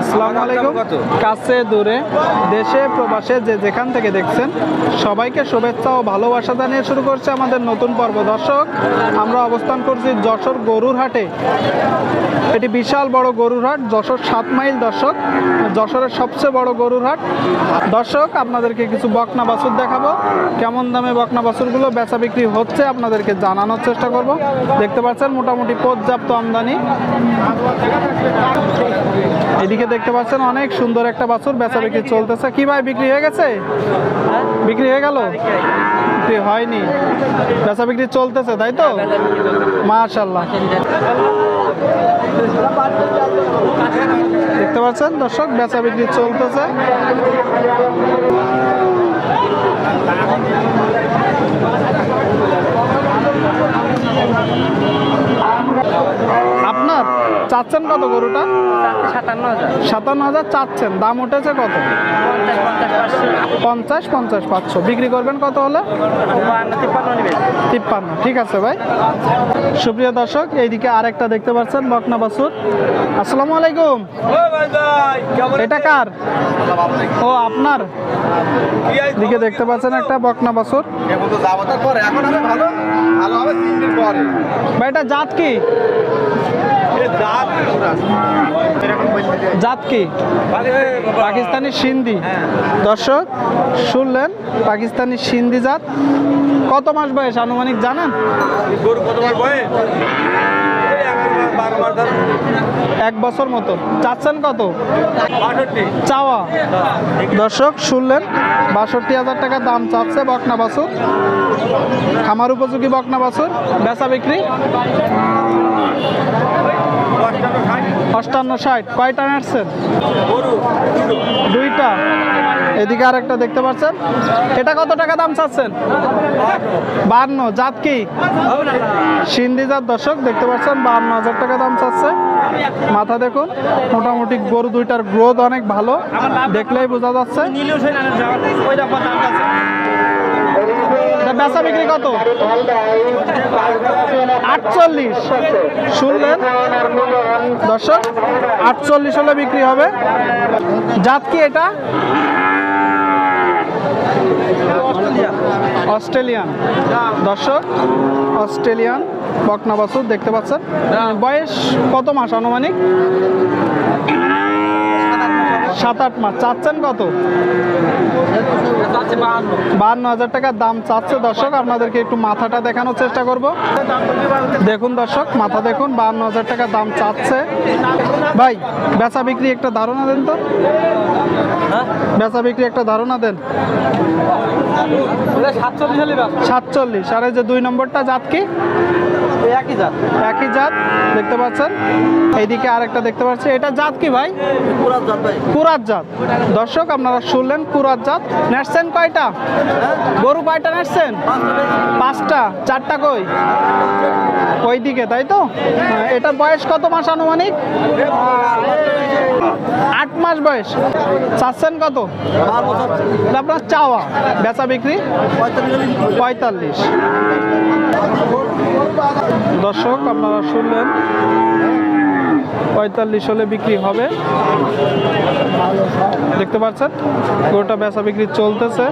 আসসালামু আলাইকুম। কাছে দূরে দেশে প্রবাসে যে যেখান থেকে দেখছেন সবাইকে শুভেচ্ছা ও ভালোবাসা জানিয়ে শুরু করছে আমাদের নতুন পর্ব। দর্শক আমরা অবস্থান করছি যশোর গরুর হাটে। এটি বিশাল বড় গরুর হাট যশোর সাত মাইল। দর্শক যশোরের সবচেয়ে বড় গরুর হাট। দর্শক আপনাদেরকে কিছু বকনা বাছুর দেখাবো। কেমন দামে বকনা বাছুরগুলো বেচা বিক্রি হচ্ছে আপনাদেরকে জানানোর চেষ্টা করব। দেখতে পাচ্ছেন মোটামুটি পর্যাপ্ত আমদানি। এদিকে দেখতে পাচ্ছেন অনেক সুন্দর একটা বাছুর বেচা বিক্রি চলতেছে। কি ভাই বিক্রি হয়ে গেছে? বিক্রি হয়ে গেল? বিক্রি হয়নি বেচা বিক্রি চলতেছে তাই তো? মাশাল্লাহ দেখতে পাচ্ছেন দর্শক বেচা বিক্রি চলতেছে আপনার চাচ্ছেন কত গরুটা? সাতান্ন হাজার। চাচ্ছেন। দাম উঠেছে কত? পঞ্চাশ পঞ্চাশ পাঁচশো। বিক্রি করবেন কত হলে? তিপ্পান্ন ঠিক আছে ভাই। সুপ্রিয় দর্শক এইদিকে আরেকটা দেখতে পাচ্ছেন বকনা বাসুর আসসালামু আলাইকুম। এটা কার? ও আপনার? দিকে দেখতে পাচ্ছেন একটা বকনা বাসুর এখন হবে ভালো ভালো হবে তিন দিন পরে। ভাই এটা জাত কি? জাত? কি? পাকিস্তানি সিন্ধি। দর্শক শুনলেন পাকিস্তানি সিন্ধি জাত। কত মাস বয়স? আনুমানিক জানেন? গরু কত মাস বয়স। এক বছর মতো। চাচ্ছেন কত? চাওয়া। দর্শক শুনলেন বাষট্টি হাজার টাকা দাম চাচ্ছে বকনা বাছুর। খামার উপযোগী বকনা বাছুর। বেচা বিক্রি। অষ্টান্ন ষাট, কয়টা নাড়ছেন? দুইটা। এদিকে আরেকটা দেখতে পাচ্ছেন। এটা কত টাকা দাম চাচ্ছেন? বান্ন, জাত কি? সিন্ধি জাত, দর্শক, দেখতে পাচ্ছেন, বান্ন হাজার টাকা দাম চাচ্ছে। মাথা দেখুন, মোটামুটি গরু দুইটার গ্রোথ অনেক ভালো, দেখলেই বোঝা যাচ্ছে। বেচা বিক্রি কত? আটচল্লিশ। শুনলেন? দর্শক, আটচল্লিশ হলে বিক্রি হবে। জাত কি এটা? অস্ট্রেলিয়ান। দর্শক, অস্ট্রেলিয়ান বকনা বাছুর দেখতে পাচ্ছেন। বয়স কত মাস আনুমানিক? সাত আট মাস। চাচ্ছেন কত? বাহান্ন হাজার টাকার দাম চাচ্ছে দর্শক। আপনাদেরকে একটু মাথাটা দেখানোর চেষ্টা করব। দেখুন দর্শক মাথা দেখুন বাহান্ন হাজার টাকা দাম চাচ্ছে। ভাই বেচা বিক্রি একটা ধারণা দেন তো। বেচা বিক্রি একটা ধারণা দেন। সাতচল্লিশ। আর এই যে দুই নম্বরটা জাত কি? একই জাত। একই জাত দেখতে পাচ্ছেন? এইদিকে আরেকটা দেখতে পাচ্ছি। এটা জাত কি ভাই? পুরাত জাত ভাই। কুরাত জাত। দর্শক আপনারা শুনলেন কুরাত জাত। নেটছেন কয়টা? গরু কয়টা নেটছেন পাঁচটা চারটা কই? ওইদিকে তাই তো? হ্যাঁ, এটার বয়স কত মাস আনুমানিক? আট মাস বয়স। চাচ্ছেন কত? আপনার চাওয়া। বেচা বিক্রি? পঁয়তাল্লিশ। দর্শক আপনারা শুনলেন পঁয়তাল্লিশ হলে বিক্রি হবে। দেখতে পাচ্ছেন গরুটা বেচা বিক্রি চলতেছে।